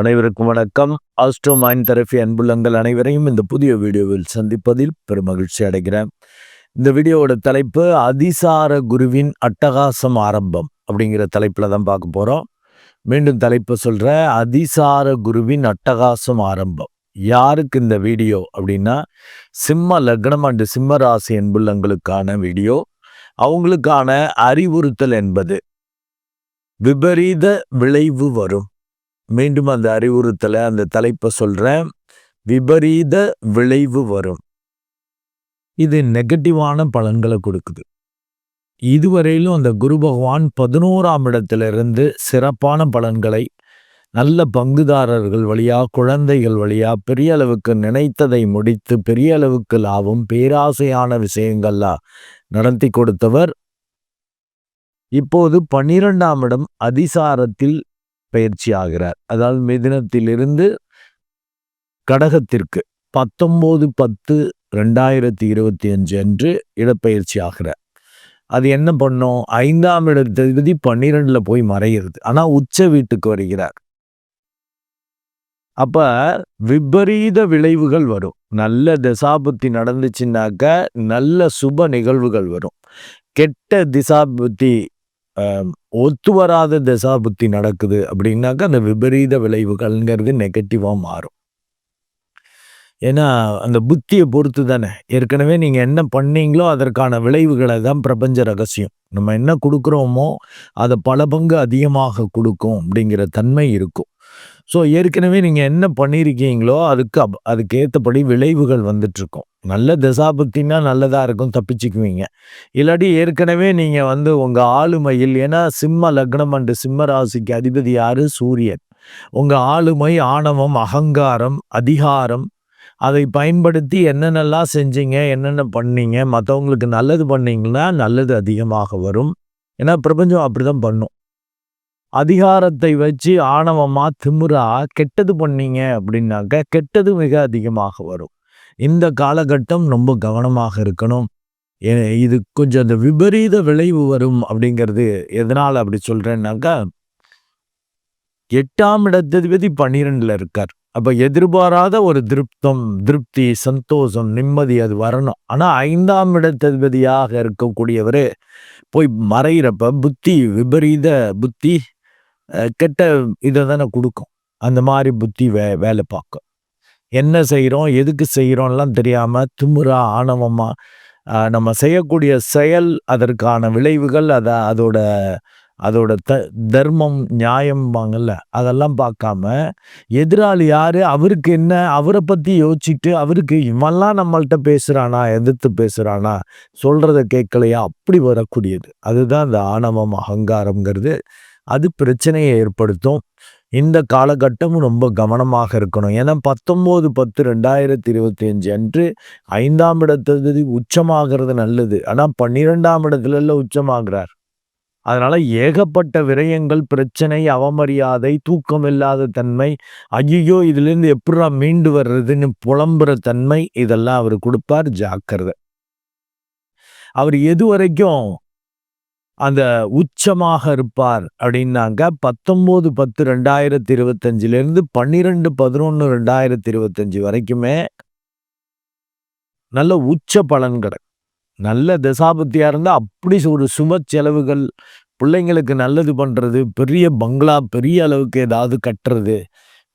அனைவருக்கும் வணக்கம். ஆஸ்ட்ரோ மைன் தெரபி அன்புள்ளங்கள் அனைவரையும் இந்த புதிய வீடியோவில் சந்திப்பதில் பெருமகிழ்ச்சி அடைகிறேன். இந்த வீடியோவோட தலைப்பு அதிசார குருவின் அட்டகாசம் ஆரம்பம் அப்படிங்கிற தலைப்பில் தான் பார்க்க போகிறோம் மீண்டும் தலைப்பு சொல்கிற அதிசார குருவின் அட்டகாசம் ஆரம்பம். யாருக்கு இந்த வீடியோ அப்படின்னா சிம்ம லக்னம் அண்டு சிம்ம ராசி அன்புள்ளங்களுக்கான வீடியோ. அவங்களுக்கான அறிவுறுத்தல் என்பது. விபரீத விளைவு வரும். மீண்டும் அந்த அறிவுறுத்தலை அந்த தலைப்பை சொல்றேன். விபரீத விளைவு வரும். இது நெகட்டிவான பலன்களை கொடுக்குது. இதுவரையிலும் அந்த குரு பகவான் பதினோராம் இடத்திலிருந்து சிறப்பான பலன்களை நல்ல பங்குதாரர்கள் வழியா குழந்தைகள் வழியா பெரிய அளவுக்கு நினைத்ததை முடித்து பெரிய அளவுக்கு லாபம் பேராசையான விஷயங்கள்லாம் நடத்தி கொடுத்தவர். இப்போது பன்னிரெண்டாம் இடம் அதிசாரத்தில் பயிற்சி ஆகிறார் அதாவது மிதினத்திலிருந்து கடகத்திற்கு பத்தொம்போது பத்து ரெண்டாயிரத்தி இருபத்தி அஞ்சு அன்று இடப்பெயர்ச்சி ஆகிறார் அது என்ன பண்ணும்? ஐந்தாம் இடத்ததிபதி பன்னிரெண்டில் போய் மறைகிறது ஆனால் உச்ச வீட்டுக்கு வருகிறார். அப்போ விபரீத விளைவுகள் வரும். நல்ல திசாபுத்தி நடந்துச்சுன்னாக்க நல்ல சுப நிகழ்வுகள் வரும். கெட்ட திசாபுத்தி ஒத்து வராத தசாபுத்தி நடக்குது அப்படின்னாக்கா அந்த விபரீத விளைவுகள்ங்கிறது நெகட்டிவாக மாறும். ஏன்னா அந்த புத்தியை பொறுத்து தானே. ஏற்கனவே நீங்கள் என்ன பண்ணீங்களோ அதற்கான விளைவுகளை தான் பிரபஞ்ச ரகசியம். நம்ம என்ன கொடுக்குறோமோ அதை பல பங்கு அதிகமாக கொடுக்கும் அப்படிங்கிற தன்மை இருக்கும். ஸோ ஏற்கனவே நீங்கள் என்ன பண்ணியிருக்கீங்களோ அதுக்கு அப் அதுக்கேற்றபடி விளைவுகள் வந்துட்டுருக்கும். நல்ல தசாபுத்தின்னா நல்லதாக இருக்கும் தப்பிச்சுக்குவீங்க. இல்லாட்டி ஏற்கனவே நீங்கள் வந்து உங்கள் ஆளுமையில் ஏன்னா சிம்ம லக்னம் அண்டு சிம்ம ராசிக்கு அதிபதி யார்? சூரியன். உங்கள் ஆளுமை ஆணவம் அகங்காரம் அதிகாரம் அதை பயன்படுத்தி என்னென்னலாம் செஞ்சீங்க என்னென்ன பண்ணீங்க மற்றவங்களுக்கு நல்லது பண்ணீங்கன்னா நல்லது அதிகமாக வரும். ஏன்னா பிரபஞ்சம் அப்படி தான் பண்ணும். அதிகாரத்தை வச்சு ஆணவமா திமுறா கெட்டது பண்ணீங்க அப்படின்னாக்க கெட்டது மிக அதிகமாக வரும். இந்த காலகட்டம் ரொம்ப கவனமாக இருக்கணும். இது கொஞ்சம் அந்த விபரீத விளைவு வரும் அப்படிங்கிறது எதனால் அப்படி சொல்கிறேன்னாக்கா எட்டாம் இடத்ததிபதி பன்னிரெண்டில் இருக்கார். அப்போ எதிர்பாராத ஒரு திருப்தம் திருப்தி சந்தோஷம் நிம்மதி அது வரணும். ஆனால் ஐந்தாம் இடத்ததிபதியாக இருக்கக்கூடியவர் போய் மறைகிறப்ப புத்தி விபரீத புத்தி கெட்ட இதை தானே கொடுக்கும். அந்த மாதிரி புத்தி வே வேலை பார்க்கும். என்ன செய்கிறோம் எதுக்கு செய்கிறோம்லாம் தெரியாமல் திமுறா ஆணவமாக நம்ம செய்யக்கூடிய செயல் அதற்கான விளைவுகள் அதை அதோட அதோட த தர்மம் நியாயம்பாங்கல்ல அதெல்லாம் பார்க்காம எதிராளி யார் அவருக்கு என்ன அவரை பற்றி யோசிச்சுட்டு அவருக்கு இவெல்லாம் நம்மள்கிட்ட பேசுகிறானா எதிர்த்து பேசுகிறானா சொல்கிறத கேட்கலையா அப்படி வரக்கூடியது. அதுதான் இந்த ஆணவம் அகங்காரங்கிறது அது பிரச்சனையை ஏற்படுத்தும். இந்த காலகட்டமும் ரொம்ப கவனமாக இருக்கணும். ஏன்னா பத்தொம்போது பத்து ரெண்டாயிரத்தி இருபத்தி அஞ்சு அன்று ஐந்தாம் இடத்துல உச்சமாகிறது நல்லது. ஆனால் பன்னிரெண்டாம் இடத்துல உச்சமாகிறார். அதனால் ஏகப்பட்ட விரயங்கள் பிரச்சனை அவமரியாதை தூக்கம் இல்லாத தன்மை ஐயோ இதுலேருந்து எப்படா மீண்டு வர்றதுன்னு புலம்புற தன்மை இதெல்லாம் அவர் கொடுப்பார் ஜாக்கிரதை. அவர் எது வரைக்கும் அந்த உச்சமாக இருப்பார் அப்படின்னாங்க. பத்தொம்போது பத்து ரெண்டாயிரத்தி இருபத்தஞ்சிலேருந்து பன்னிரெண்டு பதினொன்று ரெண்டாயிரத்தி இருபத்தஞ்சி வரைக்குமே நல்ல உச்ச பலன்கள். நல்ல தசாபத்தியாக இருந்தால் அப்படி ஒரு சும செலவுகள் பிள்ளைங்களுக்கு நல்லது பண்ணுறது பெரிய பங்களா பெரிய அளவுக்கு ஏதாவது கட்டுறது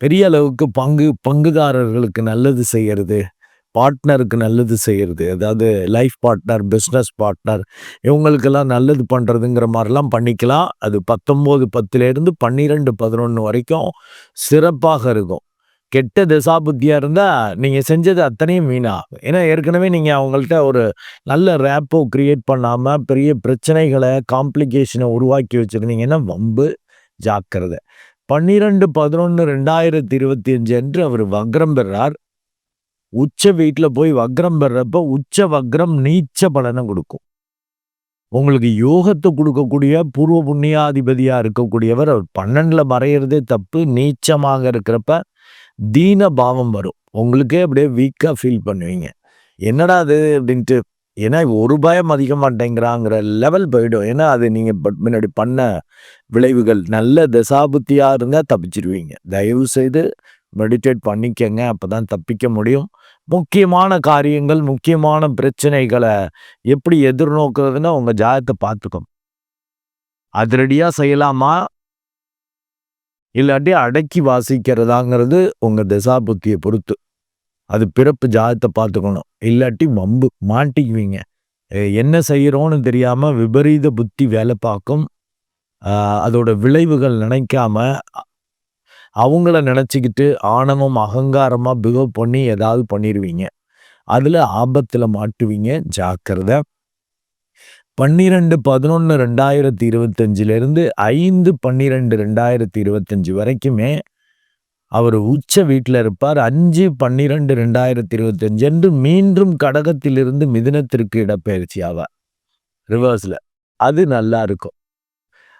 பெரிய அளவுக்கு பங்கு பங்குதாரர்களுக்கு நல்லது செய்கிறது பார்ட்னருக்கு நல்லது செய்கிறது அதாவது லைஃப் பார்ட்னர் பிஸ்னஸ் பார்ட்னர் இவங்களுக்கெல்லாம் நல்லது பண்ணுறதுங்கிற மாதிரிலாம் பண்ணிக்கலாம். அது பத்தொம்போது பத்துலேருந்து பன்னிரெண்டு பதினொன்று வரைக்கும் சிறப்பாக இருக்கும். கெட்ட தசாபுத்தியாக இருந்தால் நீங்கள் செஞ்சது அத்தனையும் வீணாகும் ஏன்னா ஏற்கனவே நீங்கள் அவங்கள்ட்ட ஒரு நல்ல ரேப்போ க்ரியேட் பண்ணாமல் பெரிய பிரச்சனைகளை காம்ப்ளிகேஷனை உருவாக்கி வச்சுருந்தீங்கன்னா வம்பு ஜாக்கிரதை. பன்னிரெண்டு பதினொன்று ரெண்டாயிரத்தி இருபத்தி அஞ்சு அன்று அவர் வக்ரம் பெறார். உச்ச வீட்டில் போய் வக்ரம் பெறப்ப உச்ச வக்ரம் நீச்ச பலனை கொடுக்கும். உங்களுக்கு யோகத்தை கொடுக்கக்கூடிய பூர்வ புண்ணியாதிபதியாக இருக்கக்கூடியவர் அவர் பன்னெண்டில் மறையிறதே தப்பு நீச்சமாக இருக்கிறப்ப தீன பாவம் வரும். உங்களுக்கே அப்படியே வீக்காக ஃபீல் பண்ணுவீங்க. என்னடா அது அப்படின்ட்டு ஏன்னா ஒரு பயம் அதிக மாட்டேங்கிறாங்கிற லெவல் போயிடும். ஏன்னா அது நீங்கள் முன்னாடி பண்ண விளைவுகள் நல்ல தசாபுத்தியாக இருந்தால் தப்பிச்சிருவீங்க. தயவு செய்து மெடிடேட் பண்ணிக்கங்க அப்போ தான் தப்பிக்க முடியும். முக்கியமான காரியங்கள் முக்கியமான பிரச்சனைகளை எப்படி எதிர்நோக்குறதுன்னா உங்கள் ஜாதத்தை பார்த்துக்கும் அதிரடியாக செய்யலாமா? இல்லாட்டி அடக்கி வாசிக்கிறதாங்கிறது உங்கள் தசாபுத்தியை பொறுத்து. அது பிறப்பு ஜாதத்தை பார்த்துக்கணும். இல்லாட்டி வம்பு மாட்டிக்குவீங்க. என்ன செய்கிறோன்னு தெரியாமல் விபரீத புத்தி வேலை பார்க்கும். அதோட விளைவுகள் நினைக்காம அவங்கள நினச்சிக்கிட்டு ஆணவம் அகங்காரமாக பிகவ் பண்ணி ஏதாவது பண்ணிடுவீங்க அதில் ஆபத்தில் மாட்டுவீங்க. ஜாக்கிரதை. பன்னிரெண்டு பதினொன்று ரெண்டாயிரத்தி இருபத்தஞ்சிலேருந்து ஐந்து பன்னிரெண்டு ரெண்டாயிரத்தி இருபத்தஞ்சி வரைக்குமே அவர் உச்ச வீட்டில் இருப்பார். அஞ்சு பன்னிரெண்டு ரெண்டாயிரத்தி இருபத்தஞ்சு என்று மீண்டும் கடகத்திலிருந்து மிதினத்திற்கு இடப்பெயர்ச்சி ஆவார். ரிவர்ஸில் அது நல்லா இருக்கும்.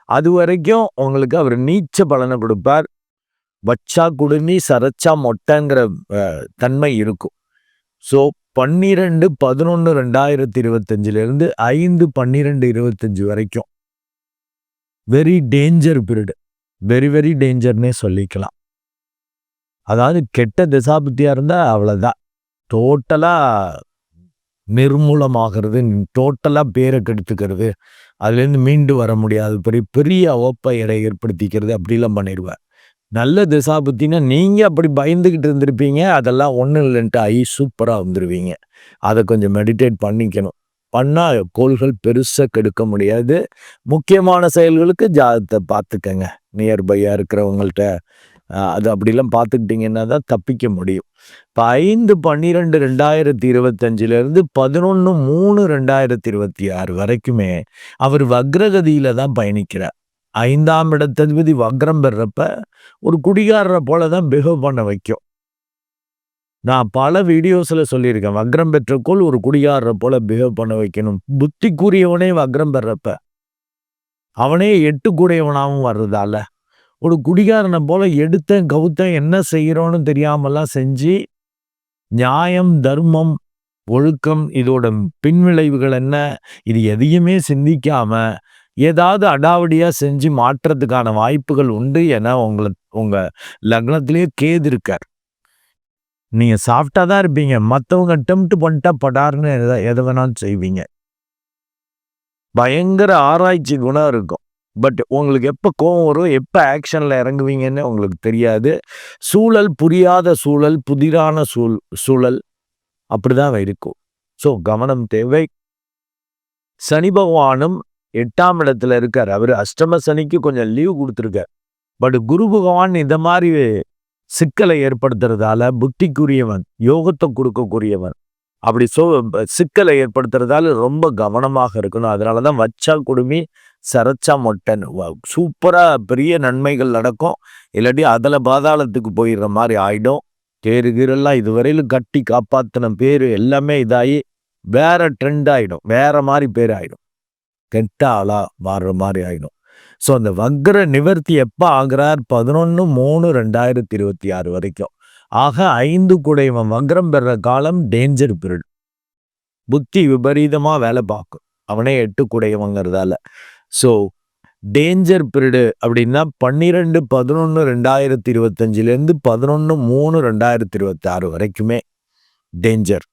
அது வரைக்கும் உங்களுக்கு அவர் நீச்ச பலனை கொடுப்பார். வச்சா குடுமி சரச்சா மொட்டைங்கிற தன்மை இருக்கும். ஸோ பன்னிரெண்டு பதினொன்று ரெண்டாயிரத்தி இருபத்தஞ்சிலேருந்து ஐந்து பன்னிரெண்டு இருபத்தஞ்சி வரைக்கும். Very danger period very very டேஞ்சர்னே சொல்லிக்கலாம். அதாவது கெட்ட திசாபுத்தியாக இருந்தால் அவ்வளோதான் டோட்டலாக நிர்மூலமாகிறது டோட்டலாக பேரை கெடுத்துக்கிறது. அதுலேருந்து மீண்டு வர முடியாது. பெரிய பெரிய ஓப்பை எடை ஏற்படுத்திக்கிறது. அப்படிலாம் பண்ணிடுவேன் நல்ல திசாபுத்தினா நீங்கள் அப்படி பயந்துக்கிட்டு இருந்திருப்பீங்க. அதெல்லாம் ஒன்றும் இல்லைன்ட்டு ஐ சூப்பராக வந்துடுவீங்க அதை கொஞ்சம் மெடிடேட் பண்ணிக்கணும். பண்ணால் கோள்கள் பெருசாக கெடுக்க முடியாது. முக்கியமான செயல்களுக்கு ஜாதத்தை பார்த்துக்கங்க. நியர்பையாக இருக்கிறவங்கள்ட்ட அது அப்படிலாம் பார்த்துக்கிட்டிங்கன்னா தான் தப்பிக்க முடியும். இப்போ ஐந்து பன்னிரெண்டு ரெண்டாயிரத்தி இருபத்தஞ்சிலேருந்து பதினொன்று மூணு ரெண்டாயிரத்தி இருபத்தி ஆறு வரைக்குமே அவர் வக்ரகதியில் தான் பயணிக்கிறார். ஐந்தாம் இடத்ததிபதி வக்ரம் பெறப்ப ஒரு குடிகாரரை போல தான் பிஹேவ் பண்ண வைக்கும். நான் பல வீடியோஸில் சொல்லியிருக்கேன் வக்ரம் பெற்றக்கோள் ஒரு குடிகாரரை போல பிஹேவ் பண்ண வைக்கணும். புத்தி கூறியவனே வக்ரம் பெறப்ப. அவனே எட்டு கூடியவனாகவும் வர்றதால. ஒரு குடிகாரனை போல எடுத்தேன் கவுத்தேன் என்ன செய்கிறோன்னு தெரியாமலாம் செஞ்சு நியாயம் தர்மம் ஒழுக்கம் இதோட பின்விளைவுகள் என்ன இது எதையுமே சிந்திக்காமல் ஏதாவது அடாவடியாக செஞ்சு மாற்றுறதுக்கான வாய்ப்புகள் உண்டு என உங்களை உங்கள் லக்னத்திலேயே கேது இருக்கார். நீங்கள் சாஃப்டாக தான் இருப்பீங்க. மற்றவங்க டெம்ட் பண்ணிட்டா படாருன்னு எதை எதை வேணாலும் செய்வீங்க. பயங்கர ஆராய்ச்சி குணம் இருக்கும். பட் உங்களுக்கு எப்போ கோவம் வரும் எப்போ ஆக்ஷனில் இறங்குவீங்கன்னு உங்களுக்கு தெரியாது. சூழல் புரியாத சூழல் புதிரான சூழ் சூழல் அப்படி தான் இருக்கும். ஸோ கவனம் தேவை. சனி பகவானும் எட்டாம் இடத்துல இருக்கார். அவர் அஷ்டம சனிக்கு கொஞ்சம் லீவ் கொடுத்துருக்கார். பட் குரு பகவான் இந்த மாதிரி சிக்கலை ஏற்படுத்துறதால புத்திக்குரியவன் யோகத்தை கொடுக்கக்கூடியவன். அப்படி சோ சிக்கலை ஏற்படுத்துறதால ரொம்ப கவனமாக இருக்கணும். அதனால தான் வச்சா குடுமி சரச்சா மொட்டன் சூப்பராக பெரிய நன்மைகள் நடக்கும். இல்லாட்டி அதில் பாதாளத்துக்கு போயிடுற மாதிரி ஆயிடும். தேரு கீரெல்லாம் இதுவரையிலும் கட்டி காப்பாற்றின பேர் எல்லாமே இதாகி வேற ட்ரெண்ட் ஆகிடும் வேற மாதிரி பேர் ஆகிடும் கெட்ட ஆளாக மாறுற மாதிரி ஆகிடும் ஸோ அந்த வக்ர நிவர்த்தி எப்போ ஆகிறார்? பதினொன்று மூணு ரெண்டாயிரத்தி இருபத்தி ஆறு வரைக்கும். ஆக ஐந்து குடைவன் வக்ரம் பெற காலம் டேஞ்சர் பீரியட் புத்தி விபரீதமாக வேலை பார்க்கும். அவனே எட்டு கூடையவங்கிறதால ஸோ டேஞ்சர் பீரியடு அப்படின்னா பன்னிரெண்டு பதினொன்று ரெண்டாயிரத்தி இருபத்தஞ்சிலேருந்து பதினொன்று மூணு ரெண்டாயிரத்தி இருபத்தி ஆறு வரைக்குமே டேஞ்சர்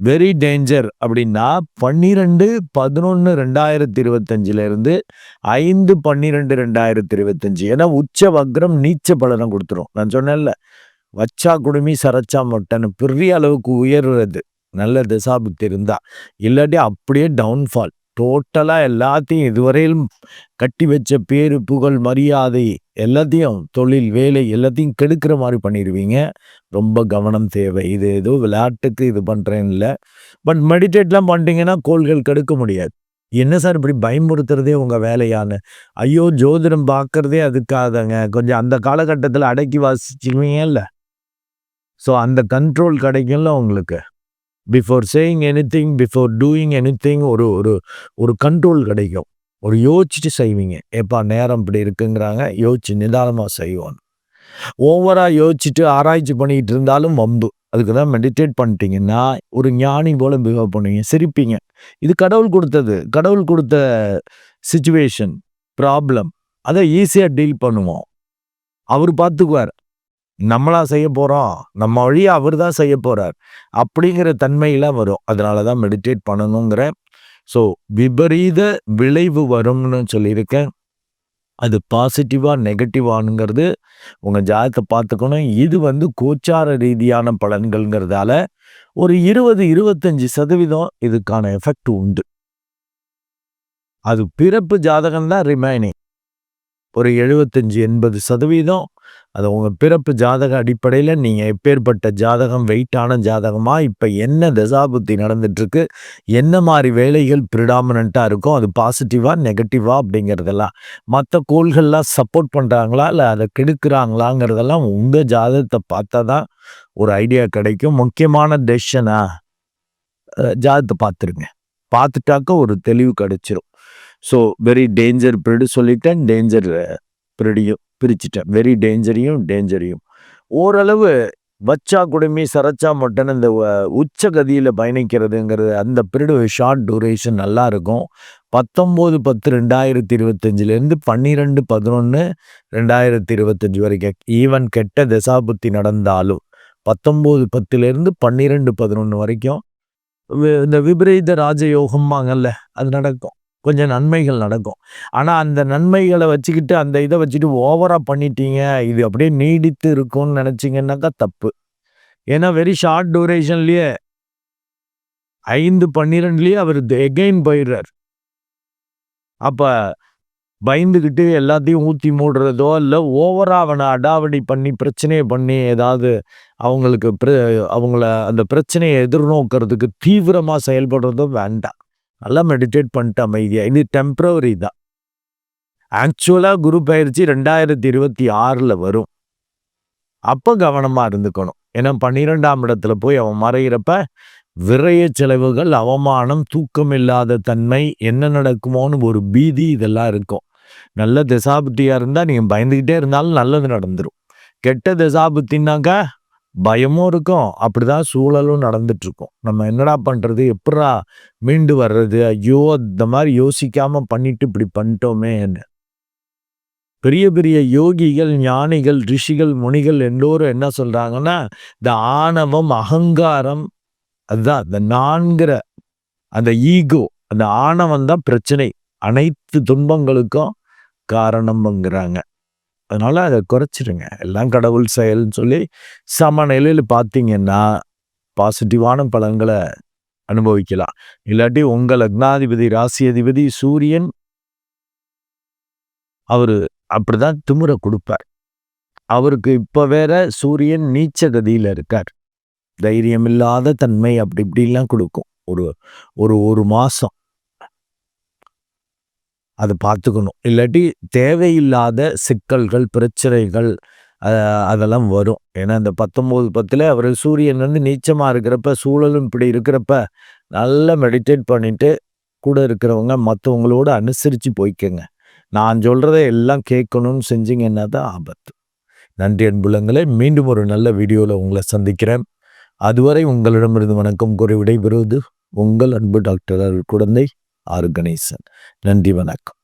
வெரி டேஞ்சர் அப்படின்னா பன்னிரெண்டு பதினொன்று ரெண்டாயிரத்தி இருபத்தஞ்சிலேருந்து ஐந்து பன்னிரெண்டு ரெண்டாயிரத்தி இருபத்தஞ்சி ஏன்னா உச்ச வக்ரம் நீச்ச பலனை கொடுத்துரும். நான் சொன்னேன்ல வச்சா குடுமி சரச்சா மொட்டைன்னு பெரிய அளவுக்கு உயர்றது. நல்ல திசாபுத்தி இருந்தா. இல்லாட்டி அப்படியே டவுன்ஃபால் டோட்டலாக எல்லாத்தையும் இதுவரையிலும் கட்டி வச்ச பேரு புகழ் மரியாதை எல்லாத்தையும் தொழில் வேலை எல்லாத்தையும் கெடுக்கிற மாதிரி பண்ணிடுவீங்க ரொம்ப கவனம் தேவை. இது ஏதோ விளையாட்டுக்கு இது பண்ணுறேன் இல்லை. பட் மெடிடேட்லாம் பண்ணிட்டீங்கன்னா கோள்கள் கெடுக்க முடியாது. என்ன சார் இப்படி பயமுறுத்துறதே உங்கள் வேலையான்னு? ஐயோ ஜோதிடம் பார்க்குறதே அதுக்காதங்க கொஞ்சம் அந்த காலகட்டத்தில் அடக்கி வாசிச்சிருவீங்கல்ல ஸோ அந்த கண்ட்ரோல் கிடைக்கும்ல உங்களுக்கு? Before saying anything before doing anything ஒரு ஒரு ஒரு கண்ட்ரோல் கிடைக்கும். ஒரு யோசிச்சுட்டு செய்வீங்க. எப்பா நேரம் இப்படி இருக்குங்கிறாங்க. யோசிச்சு நிதானமாக செய்வோம் ஓவராக யோசிச்சுட்டு ஆராய்ச்சி பண்ணிக்கிட்டு இருந்தாலும் வம்பு. அதுக்கு தான் மெடிடேட் பண்ணிட்டீங்கன்னா ஒரு ஞானி போல் பிஹேவ் பண்ணுவீங்க. சிரிப்பீங்க. இது கடவுள் கொடுத்தது. கடவுள் கொடுத்த சுச்சுவேஷன் ப்ராப்ளம் அதை ஈஸியாக டீல் பண்ணுவோம். அவர் பார்த்துக்குவார். நம்மளா செய்ய போகிறோம் நம்ம வழியை அவர் தான் செய்ய போகிறார் அப்படிங்கிற தன்மையில் வரும். அதனால தான் மெடிடேட் பண்ணணுங்கிற. ஸோ விபரீத விளைவு வரும்னு சொல்லியிருக்கேன். அது பாசிட்டிவாக நெகட்டிவானுங்கிறது உங்கள் ஜாதத்தை பார்த்துக்கணும். இது வந்து கோச்சார ரீதியான பலன்கள்ங்கிறதால ஒரு இருபது இருபத்தஞ்சி சதவீதம் இதுக்கான எஃபெக்ட் உண்டு. அது பிறப்பு ஜாதகம் தான் ரிமைனிங் ஒரு எழுபத்தஞ்சி எண்பது சதவீதம் அது உங்கள் பிறப்பு ஜாதக அடிப்படையில் நீங்கள் எப்பேற்பட்ட ஜாதகம் வெயிட்டான ஜாதகமாக இப்போ என்ன தசாபுத்தி நடந்துட்டுருக்கு என்ன மாதிரி வேலைகள் ப்ரிடாமினண்ட்டாக இருக்கும் அது பாசிட்டிவாக நெகட்டிவாக அப்படிங்கிறதெல்லாம் மற்ற கோள்கள்லாம் சப்போர்ட் பண்ணுறாங்களா இல்லை அதை கெடுக்கிறாங்களாங்கிறதெல்லாம் உங்கள் ஜாதகத்தை பார்த்தா தான் ஒரு ஐடியா கிடைக்கும். முக்கியமான டெசிஷனா ஜாதகத்தை பார்த்துருங்க. பார்த்துட்டாக்க ஒரு தெளிவு கிடைச்சிரும். ஸோ வெரி டேஞ்சர் ப்ரிடு சொல்லிட்டேன். டேஞ்சர் ப்ரிடியும் பிரிச்சுட்டேன். வெரி டேஞ்சரையும் டேஞ்சரையும் ஓரளவு வச்சா குடுமி சரச்சா மட்டன் இந்த உச்ச கதியில் பயணிக்கிறதுங்கிறது அந்த பீரியடு ஷார்ட் டூரேஷன் நல்லா இருக்கும் பத்தொம்போது பத்து ரெண்டாயிரத்தி இருபத்தஞ்சிலேருந்து பன்னிரெண்டு பதினொன்று ரெண்டாயிரத்தி இருபத்தஞ்சி வரைக்கும். ஈவன் கெட்ட தசாபுத்தி நடந்தாலும் பத்தொம்போது பத்துலேருந்து பன்னிரெண்டு பதினொன்று வரைக்கும் இந்த விபரீத ராஜயோகம்மாங்கல்ல அது நடக்கும். கொஞ்சம் நன்மைகள் நடக்கும். ஆனால் அந்த நன்மைகளை வச்சுக்கிட்டு அந்த இதை வச்சுட்டு ஓவராக பண்ணிட்டீங்க இது அப்படியே நீடித்து இருக்கும்னு நினச்சிங்கன்னாக்கா தப்பு. ஏன்னா வெரி ஷார்ட் டூரேஷன்லேயே ஐந்து பன்னிரெண்டுலேயே அவர் எகெயின் போயிடுறார். அப்போ பயந்துக்கிட்டு எல்லாத்தையும் ஊற்றி மூடுறதோ இல்லை ஓவராக அவனை அடாவடி பண்ணி பிரச்சனையை பண்ணி ஏதாவது அவங்களுக்கு அவங்கள அந்த பிரச்சனையை எதிர்நோக்கிறதுக்கு தீவிரமாக செயல்படுறதோ வேண்டாம். நல்லா மெடிடேட் பண்ணிட்டு அமைதியாக இது டெம்ப்ரவரி தான். ஆக்சுவலாக குரு பயிற்சி ரெண்டாயிரத்தி இருபத்தி ஆறில் வரும். அப்போ கவனமாக இருந்துக்கணும். ஏன்னா பன்னிரெண்டாம் இடத்துல போய் அவன் மறைகிறப்ப விரைய செலவுகள் அவமானம் தூக்கம் இல்லாத தன்மை என்ன நடக்குமோன்னு ஒரு பீதி இதெல்லாம் இருக்கும். நல்ல திசாபுத்தியாக இருந்தால் நீங்கள் பயந்துக்கிட்டே இருந்தாலும் நல்லது நடந்துடும் கெட்ட திசாபுத்தின்னாக்கா பயமும் இருக்கும். அப்படிதான் சூழலும் நடந்துட்டு இருக்கும் நம்ம என்னடா பண்றது? எப்படா மீண்டு வர்றது? ஐயோ இந்த மாதிரி யோசிக்காம பண்ணிட்டு இப்படி பண்ணிட்டோமே என்ன? பெரிய பெரிய யோகிகள் ஞானிகள் ரிஷிகள் முனிகள் எல்லோரும் என்ன சொல்றாங்கன்னா இந்த ஆணவம் அகங்காரம் அதுதான் இந்த நான்கிற அந்த ஈகோ அந்த ஆணவம் தான் பிரச்சனை. அனைத்து துன்பங்களுக்கும் காரணம்ங்கிறாங்க. அதனால அதை குறைச்சிடுங்க எல்லாம் கடவுள் செயல்னு சொல்லி சமநிலையில் பார்த்தீங்கன்னா பாசிட்டிவான பலன்களை அனுபவிக்கலாம். இல்லாட்டி உங்கள் லக்னாதிபதி ராசி அதிபதி சூரியன் அவர் அப்படிதான் திமுறை கொடுப்பார். அவருக்கு இப்போ வேற சூரியன் நீச்ச கதியில் இருக்கார். தைரியம் இல்லாத தன்மை அப்படி இப்படிலாம் கொடுக்கும். ஒரு ஒரு ஒரு மாதம் அதை பார்த்துக்கணும். இல்லாட்டி தேவையில்லாத சிக்கல்கள் பிரச்சனைகள் அதெல்லாம் வரும். ஏன்னா இந்த பத்தொம்போது பத்தில் அவர் சூரியன் வந்து நீச்சமாக இருக்கிறப்ப சூழலும் இப்படி இருக்கிறப்ப நல்லா மெடிடேட் பண்ணிவிட்டு கூட இருக்கிறவங்க மற்றவங்களோட அனுசரித்து போய்க்கங்க. நான் சொல்கிறத எல்லாம் கேட்கணும்னு செஞ்சிங்கன்னா தான் ஆபத்து. நன்றி அன்புலங்களை மீண்டும் ஒரு நல்ல வீடியோவில் உங்களை சந்திக்கிறேன். அதுவரை உங்களிடமிருந்து வணக்கம் கூறி விடைபெறுவது உங்கள் அன்பு டாக்டர் குழந்தை ஆறு கணேசன். நன்றி வணக்கம்.